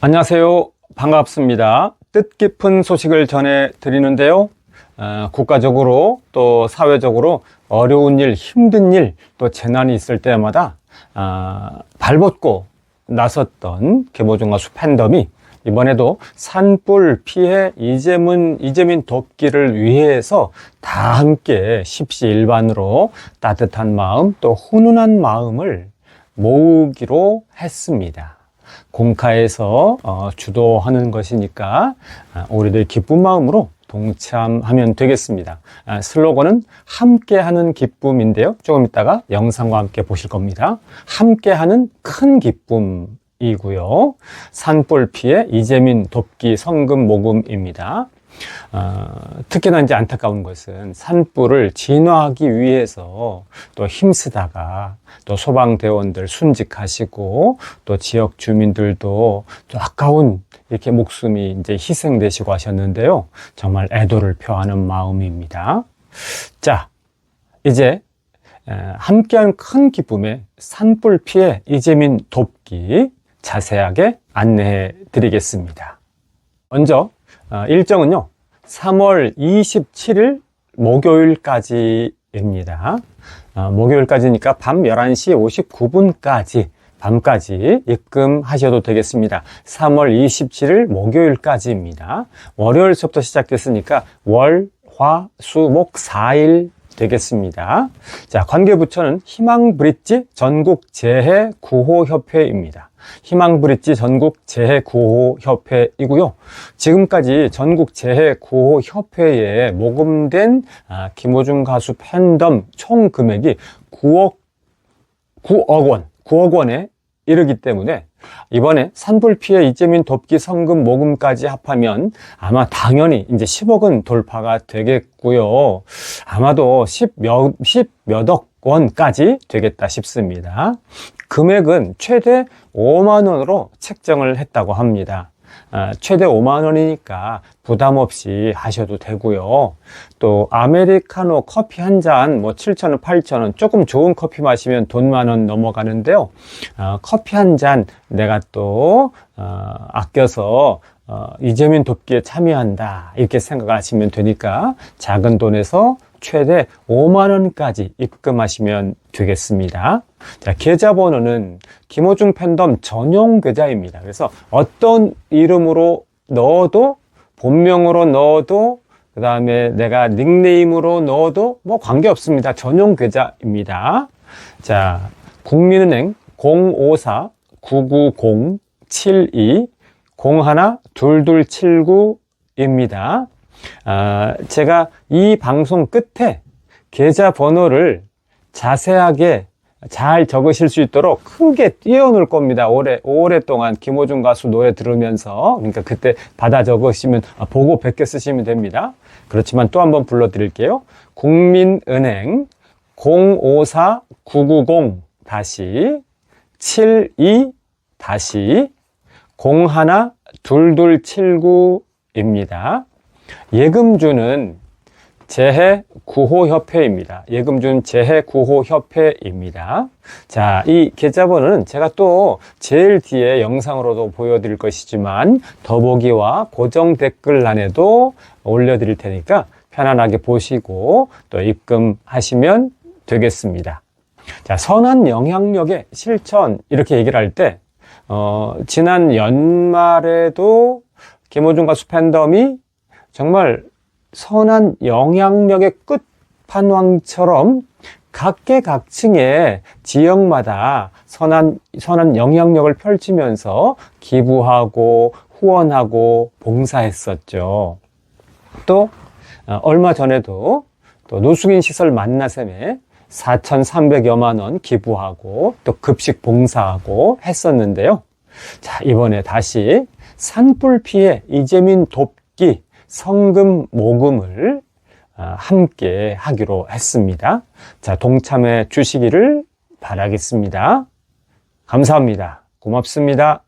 안녕하세요. 반갑습니다. 뜻깊은 소식을 전해 드리는데요. 어, 국가적으로 또 사회적으로 어려운 일, 힘든 일, 또 재난이 있을 때마다 아, 발벗고 나섰던 개모종 가수 팬덤이 이번에도 산불 피해 이재문, 이재민 돕기를 위해서 다 함께 십시일반으로 따뜻한 마음 또 훈훈한 마음을 모으기로 했습니다. 공카에서 어, 주도하는 것이니까 아, 우리들 기쁜 마음으로 동참하면 되겠습니다. 아, 슬로건은 함께하는 기쁨인데요. 조금 이따가 영상과 함께 보실 겁니다. 함께하는 큰 기쁨 이고요. 산불 피해 이재민 돕기 성금 모금입니다. 어, 특히나 이제 안타까운 것은 산불을 진화하기 위해서 또 힘쓰다가 또 소방대원들 순직하시고 또 지역 주민들도 또 아까운 이렇게 목숨이 이제 희생되시고 하셨는데요. 정말 애도를 표하는 마음입니다. 자, 이제 함께한 큰 기쁨의 산불 피해 이재민 돕기 자세하게 안내해 드리겠습니다. 먼저 어, 일정은요, 3월 27일 목요일까지입니다. 어, 목요일까지니까 밤 11시 59분까지 밤까지 입금하셔도 되겠습니다. 3월 27일 목요일까지입니다. 월요일부터 시작됐으니까 월, 화, 수, 목 4일 되겠습니다. 자, 관계부처는 희망브릿지 전국재해구호협회입니다. 희망브릿지 전국 재해구호협회이고요. 지금까지 전국 재해구호협회에 모금된 아, 김호중 가수 팬덤 총 금액이 9억 9억 원, 9억 원에 이르기 때문에 이번에 산불 피해 이재민 돕기 성금 모금까지 합하면 아마 당연히 이제 10억은 돌파가 되겠고요. 아마도 10몇, 10몇억 원까지 되겠다 싶습니다. 금액은 최대 5만 원으로 책정을 했다고 합니다. 아, 최대 5만 원이니까 부담 없이 하셔도 되고요. 또 아메리카노 커피 한 잔 뭐 7천 원, 8천 원 조금 좋은 커피 마시면 돈 만 원 넘어가는데요. 어, 커피 한 잔 내가 또 어, 아껴서 어, 이재민 돕기에 참여한다 이렇게 생각하시면 되니까 작은 돈에서 최대 5만 원까지 입금하시면 되겠습니다. 자, 계좌번호는 김호중 팬덤 전용 계좌입니다. 그래서 어떤 이름으로 넣어도 본명으로 넣어도 그 다음에 내가 닉네임으로 넣어도 뭐 관계없습니다. 전용 계좌입니다. 자, 국민은행 054 990 72 01 2279입니다. 아, 제가 이 방송 끝에 계좌 번호를 자세하게 잘 적으실 수 있도록 크게 띄워놓을 겁니다. 오래, 오랫동안 김호중 가수 노래 들으면서. 그러니까 그때 받아 적으시면, 아, 보고 베껴 쓰시면 됩니다. 그렇지만 또 한번 불러드릴게요. 국민은행 054-990 다시 72 다시 01 2279입니다. 예금주는 재해 구호 협회입니다. 예금준 재해 구호 협회입니다. 자, 이 계좌번호는 제가 또 제일 뒤에 영상으로도 보여드릴 것이지만 더보기와 고정 댓글란에도 올려드릴 테니까 편안하게 보시고 또 입금하시면 되겠습니다. 자, 선한 영향력의 실천 이렇게 얘기를 할 때, 어, 지난 연말에도 김호중 가수 팬덤이 정말 선한 영향력의 끝판왕처럼 각계각층의 지역마다 선한, 선한 영향력을 펼치면서 기부하고 후원하고 봉사했었죠. 또, 어, 얼마 전에도 또 노숙인 시설 만나샘에 4,300여만 원 기부하고 또 급식 봉사하고 했었는데요. 자, 이번에 다시 산불 피해 이재민 돕기 성금 모금을 아, 함께 하기로 했습니다. 자, 동참해 주시기를 바라겠습니다. 감사합니다. 고맙습니다.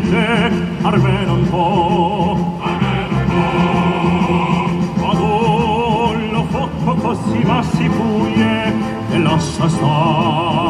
siete almeno un po' Quando lo fuoco così ma si fuie e lascia stare